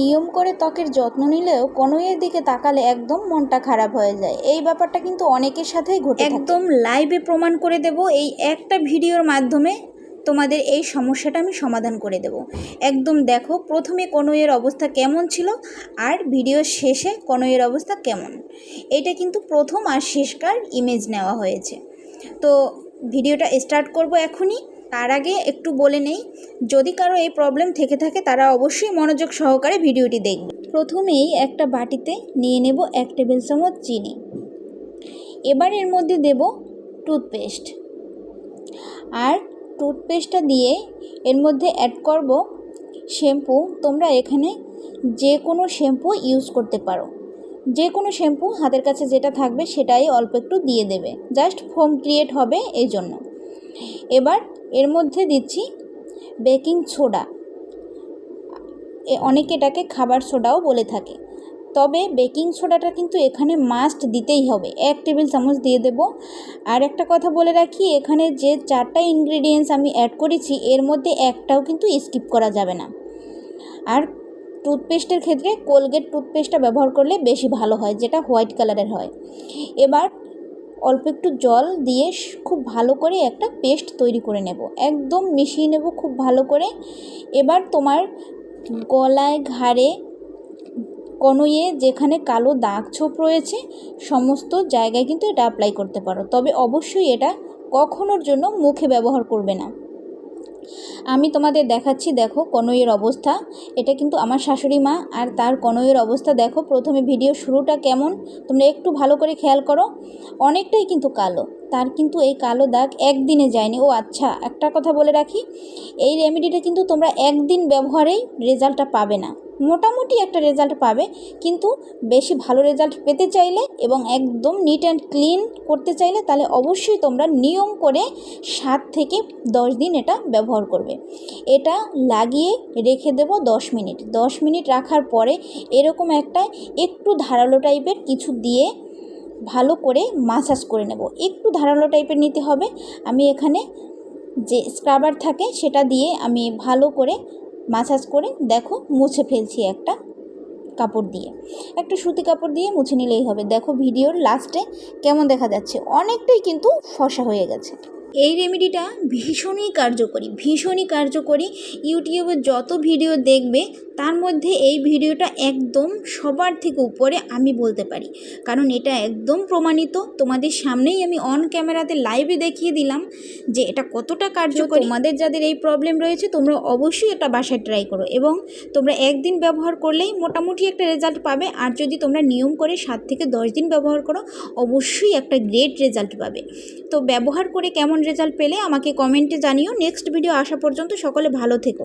নিয়ম করে ত্বকের যত্ন নিলেও কনুইয়ের দিকে তাকালে একদম মনটা খারাপ হয়ে যায়। এই ব্যাপারটা কিন্তু অনেকের সাথেই ঘটে একদম লাইভে প্রমাণ করে দেব, এই একটা ভিডিওর মাধ্যমে তোমাদের এই সমস্যাটা আমি সমাধান করে দেব। একদম দেখো, প্রথমে কনুইয়ের অবস্থা কেমন ছিল আর ভিডিওর শেষে কনুইয়ের অবস্থা কেমন। এটা কিন্তু প্রথম আর শেষকার ইমেজ নেওয়া হয়েছে। তো ভিডিওটা স্টার্ট করব এখনই। তার আগে একটু বলে নেই, যদি কারও এই প্রবলেম থেকে থাকে, তারা অবশ্যই মনোযোগ সহকারে ভিডিওটি দেখবে। প্রথমেই একটা বাটিতে নিয়ে নেব এক টেবিল চামচ চিনি। এবার এর মধ্যে দেব টুথপেস্ট আর টুথপেস্টটা দিয়ে এর মধ্যে অ্যাড করব শ্যাম্পু তোমরা এখানে যে কোনো শ্যাম্পু ইউজ করতে পারো। যে কোনো শ্যাম্পু হাতের কাছে যেটা থাকবে, সেটাই অল্প একটু দিয়ে দেবে। জাস্ট ফোম ক্রিয়েট হবে এই জন্য এবার এর মধ্যে দিচ্ছি বেকিং সোডা। অনেকে এটাকে খাবার সোডাও বলে থাকে। তবে বেকিং সোডাটা কিন্তু এখানে মাস্ট দিতেই হবে। এক টেবিল চামচ দিয়ে দেব। আর একটা কথা বলে রাখি, এখানে যে চারটা ইনগ্রিডিয়েন্টস আমি অ্যাড করেছি, এর মধ্যে একটাও কিন্তু স্কিপ করা যাবে না। আর টুথপেস্টের ক্ষেত্রে কোলগেট টুথপেস্টটা ব্যবহার করলে বেশি ভালো হয়, যেটা হোয়াইট কালারের হয়। এবার অল্প একটু জল দিয়ে খুব ভালো করে একটা পেস্ট তৈরি করে নেব। একদম মিশিয়ে নেব খুব ভালো করে। এবার তোমার গলায় ঘাড়ে কনইয়ে যেখানে কালো দাগ ছোপ রয়েছে, সমস্ত জায়গায় কিন্তু এটা অ্যাপ্লাই করতে পারো। তবে অবশ্যই এটা কখনোর জন্য মুখে ব্যবহার করবে না। আমি তোমাদের দেখাচ্ছি, দেখো, কনইয়ের অবস্থা। এটা কিন্তু আমার শাশুড়ি মা, আর তার কনইয়ের অবস্থা দেখো। প্রথমে ভিডিও শুরুটা কেমন? তোমরা একটু ভালো করে খেয়াল করো। অনেকটাই কিন্তু কালো। তার কিন্তু এই কালো দাগ একদিনে যায়নি। ও আচ্ছা একটা কথা বলে রাখি, এই রেমেডিটা কিন্তু তোমরা একদিন ব্যবহারেই রেজাল্টটা পাবে না। মোটামুটি একটা রেজাল্ট পাবে, কিন্তু বেশি ভালো রেজাল্ট পেতে চাইলে এবং একদম নিট অ্যান্ড ক্লিন করতে চাইলে তাহলে অবশ্যই তোমরা নিয়ম করে সাত থেকে দশ দিন এটা ব্যবহার করবে। এটা লাগিয়ে রেখে দেব দশ মিনিট। দশ মিনিট রাখার পরে এরকম একটা একটু ধারালো টাইপের কিছু দিয়ে ভালো করে মাসাজ করে নেব। একটু ধারালো টাইপের নিতে হবে। আমি এখানে যে স্ক্রাবার থাকে সেটা দিয়ে আমি ভালো করে মাসাজ করে দেখো মুছে ফেলছি একটা কাপড় দিয়ে। একটা সুতি কাপড় দিয়ে মুছে নিলেই হবে। দেখো ভিডিওর লাস্টে কেমন দেখা যাচ্ছে? অনেকটাই কিন্তু ফসা হয়ে গেছে। এই রেমেডিটা ভীষণই কার্যকরী ভীষণই কার্যকরী। ইউটিউবে যত ভিডিও দেখবে তার মধ্যে এই ভিডিওটা একদম সবার থেকে উপরে আমি বলতে পারি। কারণ এটা একদম প্রমাণিত। তোমাদের সামনেই আমি অন ক্যামেরাতে লাইভে দেখিয়ে দিলাম যে এটা কতটা কার্যকরী। তোমাদের যাদের এই প্রবলেম রয়েছে তোমরা অবশ্যই এটা বাসায় ট্রাই করো এবং তোমরা একদিন ব্যবহার করলেই মোটামুটি একটা রেজাল্ট পাবে। আর যদি তোমরা নিয়ম করে সাত থেকে দশ দিন ব্যবহার করো অবশ্যই একটা গ্রেট রেজাল্ট পাবে। তো ব্যবহার করে কেমন রেজাল্ট পেলে আমাকে কমেন্টে জানিও। নেক্সট ভিডিও আসা পর্যন্ত সকলে ভালো থেকো।